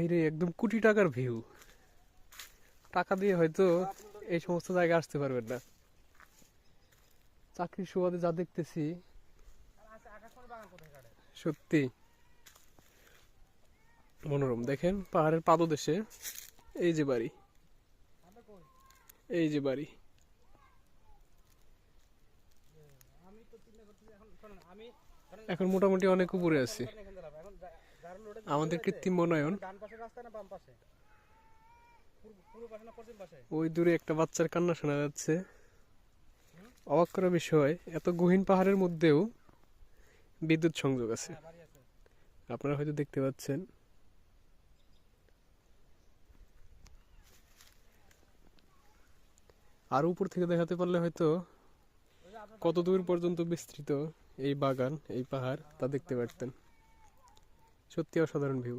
ভাইরে একদম কোটি টাকার ভিউ টাকা দিয়ে হয়তো এই সমস্ত জায়গায় আসতে পারবেন না। চাকরির সুবাদে যা দেখতেছি, সত্যি। মনোরম। দেখেন, পাহাড়ের পাদদেশে এই যে বাড়ি। এই যে বাড়ি। এখন মোটামুটি অনেক উপরে আছি। আমাদের কৃত্রিম বনায়ন ওই দূরে একটা বাচ্চার কান্না শোনা যাচ্ছে। অবাক করা বিষয় এত গহীন পাহাড়ের মধ্যেও বিদ্যুৎ সংযোগ আছে। আপনারা হয়তো দেখতে পাচ্ছেন। আর উপর থেকে দেখাতে পারলে হয়তো কত দূর পর্যন্ত বিস্তৃত এই বাগান এই পাহাড় তা দেখতে পারতেন। সত্যি অসাধারণ ভিউ